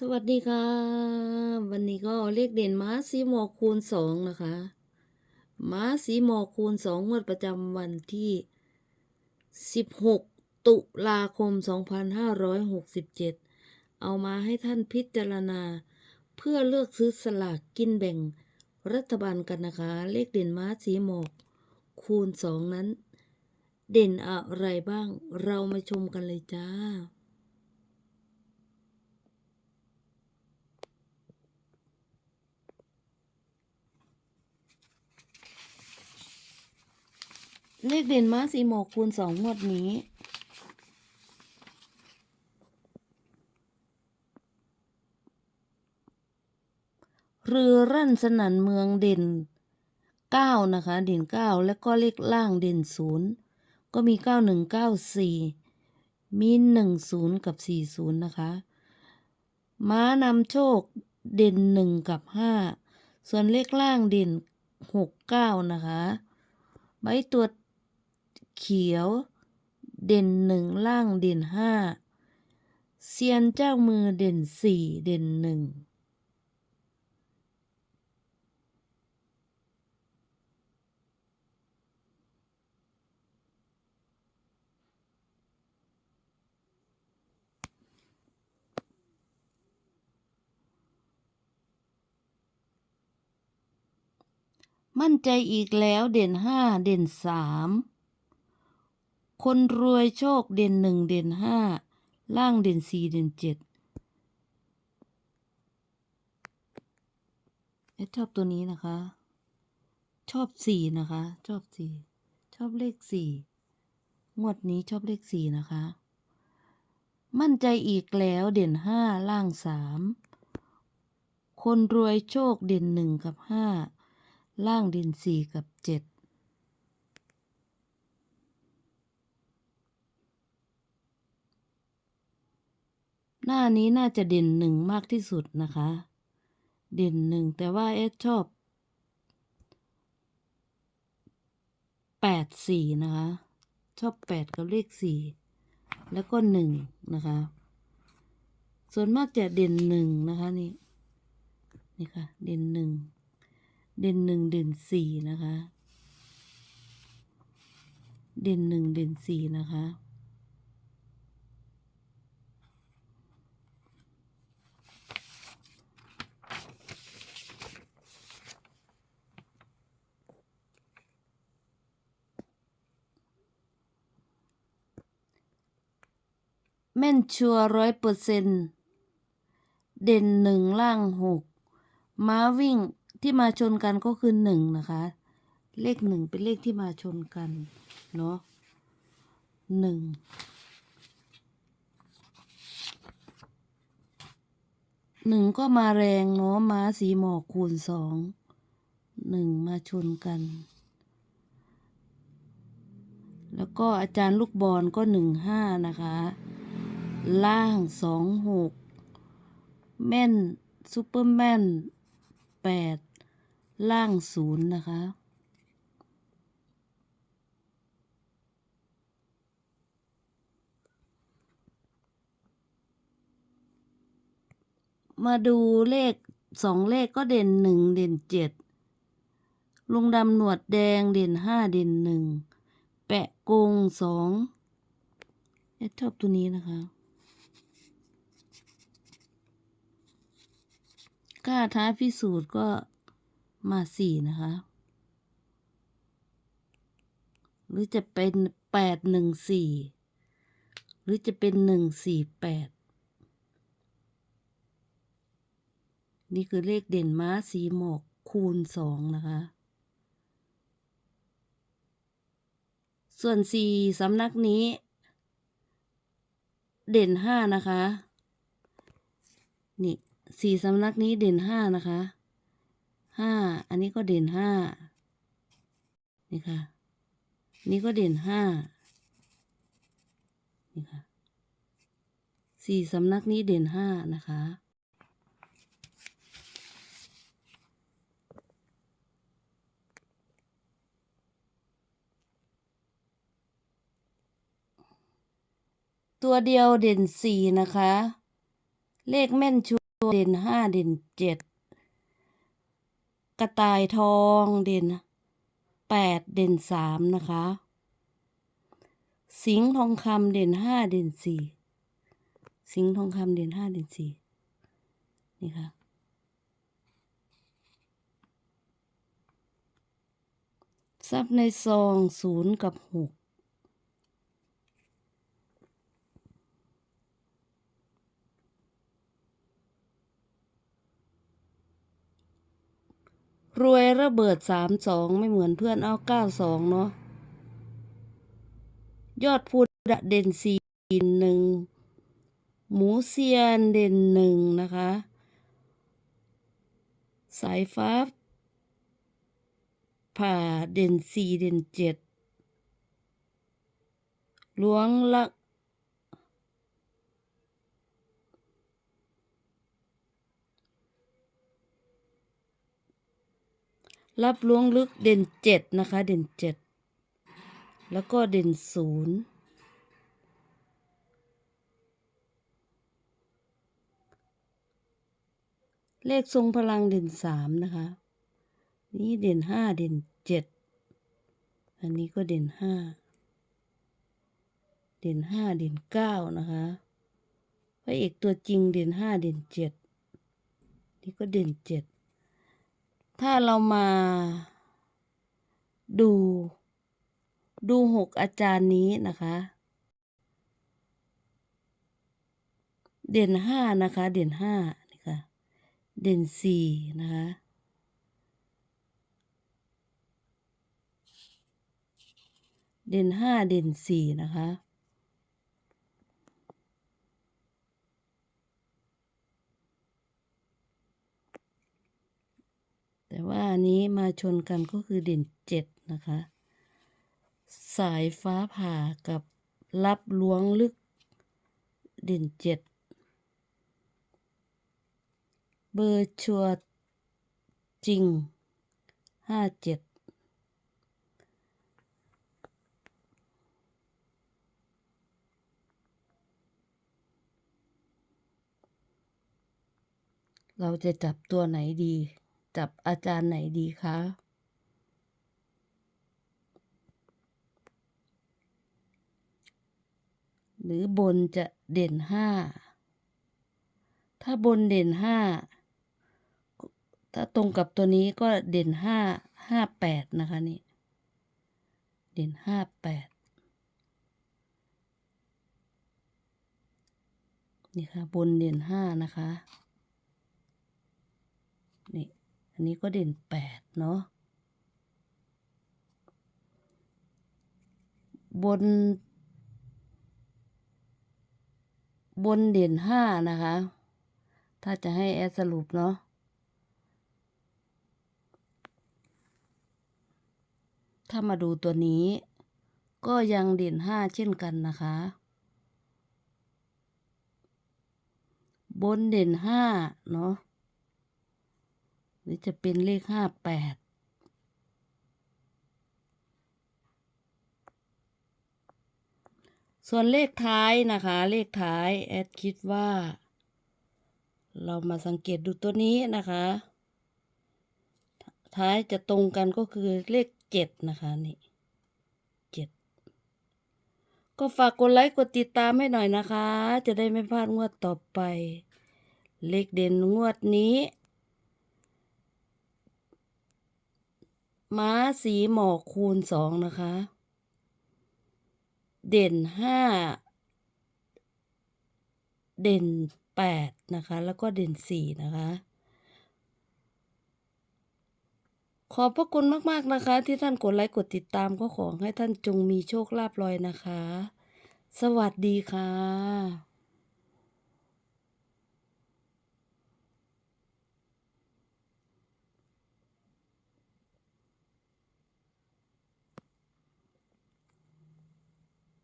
สวัสดีค่ะ วันนี้ก็เลขเด่นม้าสีหมอกคูณสองนะคะ ม้าสีหมอกคูณสองงวดประจำวันที่สิบหกตุลาคมสองพันห้าร้อยหกสิบเจ็ดเอามาให้ท่านพิจารณา เพื่อเลือกซื้อสลากกินแบ่งรัฐบาลกันนะคะ เลขเด่นม้าสีหมอกคูณสองนั้น เด่นอะไรบ้างเรามาชมกันเลยจ้า เลขเด่นม้าสีหมอกคูณสองงวดนี้ เรือรั่นสนันเมืองเด่นเก้านะคะ เด่นเก้าแล้วก็เลขล่างเด่นศูนย์ก็มีเก้าหนึ่งเก้าสี่มีหนึ่งศูนย์กับสี่ศูนย์นะคะ ม้านำโชคเด่นหนึ่งกับห้าส่วนเลขล่างเด่นหกเก้านะคะ ใบตัวจ เขียว เด่นหนึ่งล่างเด่นห้าเซียนเจ้ามือเด่นสี่เด่นหนึ่งมั่นใจอีกแล้วเด่นห้าเด่นสาม คนรวยโชคเด่นหนึ่งเด่นห้าล่างเด่นสี่เด่นเจ็ดชอบตัวนี้นะคะ ชอบสี่นะคะ ชอบสี่ชอบเลขสี่งวดนี้ชอบเลขสี่นะคะ มั่นใจอีกแล้วเด่นห้าล่างสามคนรวยโชคเด่นหนึ่งกับห้าล่างเด่นสี่กับเจ็ด หน้านี้น่าจะเด่นหนึ่งมากที่สุดนะคะ เด่นหนึ่งแต่ว่าเอสชอบแปดสี่นะคะ ชอบแปดกับเลขสี่แล้วก็หนึ่งนะคะ ส่วนมากจะเด่นหนึ่งนะคะนี่นี่ค่ะ เด่นหนึ่งเด่นหนึ่งเด่นสี่นะคะ เด่นหนึ่งเด่นสี่นะคะ แม่นชัวร้อยเปอร์เซนเด่นหนึ่งล่างหกม้าวิ่งที่มาชนกันก็คือหนึ่งนะคะ เลขหนึ่งเป็นเลขที่มาชนกัน เนาะหนึ่งหนึ่งก็มาแรงเนาะม้าสีหมอกคูณสองหนึ่งมาชนกัน แล้วก็อาจารย์ลูกบอลก็หนึ่งห้านะคะ ล่างสองหกแม่นซูเปอร์แม่นแปดล่างศูนย์นะคะ มาดูเลขสองเลขก็เด่นหนึ่งเด่นเจ็ดลุงดำหนวดแดงเด่นห้าเด่นหนึ่งแปะโกงสองเอ๊ะชอบตัวนี้นะคะ กล้าท้าพิสูจน์ก็มาสี่นะคะ หรือจะเป็นแปดหนึ่งสี่หรือจะเป็นหนึ่งสี่แปดนี่คือเลขเด่นม้าสีหมอกคูณสองนะคะ ส่วนสี่สำนักนี้ เด่นห้านะคะ นี่ สี่สำนักนี้เด่นห้านะคะห้าอันนี้ก็เด่นห้านี่ค่ะ นี่ก็เด่นห้านี่ค่ะสี่สำนักนี้เด่นห้านะคะตัวเดียวเด่นสี่นะคะ เลขแม่นชัว เด่นห้าเด่นเจ็ดกระต่ายทองเด่นแปดเด่นสามนะคะ สิงห์ทองคำเด่นห้าเด่นสี่สิงห์ทองคำเด่นห้าเด่นสี่นี่ค่ะทรัพย์ในซองศูนย์กับหก รวยระเบิดสามสองไม่เหมือนเพื่อนเอาเก้าสองเนาะยอดพูดเด่นสี่หนึ่งหมูเซียนเด่นหนึ่งนะคะ สายฟ้า ผ่าเด่นสี่เด่นเจ็ดล้วงละ รับล้วงลึกเด่นเจ็ดนะคะ เด่นเจ็ดแล้วก็เด่นศูนย์เลขทรงพลังเด่นสามนะคะ นี่เด่นห้าเด่นเจ็ดอันนี้ก็เด่นห้าเด่นห้าเด่นเก้านะคะพระเอกตัวจริงเด่นห้าเด่นเจ็ดนี่ก็เด่นเจ็ด ถ้าเรามาดู ดูหกอาจารย์นี้นะคะ เด่นห้านะคะ เด่นห้านี่ค่ะ เด่นสี่นะคะ เด่นห้าเด่นสี่นะคะ ว่าอันนี้มาชนกันก็คือเด่นเจ็ดนะคะ สายฟ้าผ่ากับรับล้วงลึก เด่นเจ็ดเบอร์ชัวจริงห้าเจ็ดเราจะจับตัวไหนดี จับอาจารย์ไหนดีคะ หรือบนจะเด่นห้า ถ้าบนเด่นห้า ถ้าตรงกับตัวนี้ก็เด่นห้าห้าแปดนะคะนี่ เด่นห้าแปดนี่ค่ะ บนเด่นห้านะคะ อันนี้ก็เด่นแปดเนาะ บน บนเด่นห้านะคะ ถ้าจะให้แอดสรุปเนาะ ถ้ามาดูตัวนี้ ก็ยังเด่นห้าเช่นกันนะคะ บนเด่นห้าเนาะ หรือจะเป็นเลขห้าแปดส่วนเลขท้ายนะคะ เลขท้าย แอดคิดว่า เรามาสังเกตดูตัวนี้นะคะ ท้ายจะตรงกันก็คือเลขเจ็ดนะคะนี่เจ็ดก็ฝากกดไลค์กดติดตามให้หน่อยนะคะ จะได้ไม่พลาดงวดต่อไป เลขเด่นงวดนี้ ม้าสีหมอกคูณสองนะคะ เด่นห้าเด่นแปดนะคะ แล้วก็เด่นสี่นะคะ ขอบพระคุณมาก ๆ นะคะ ที่ท่านกดไลค์กดติดตามก็ขอให้ท่านจงมีโชคลาภลอยนะคะ สวัสดีค่ะ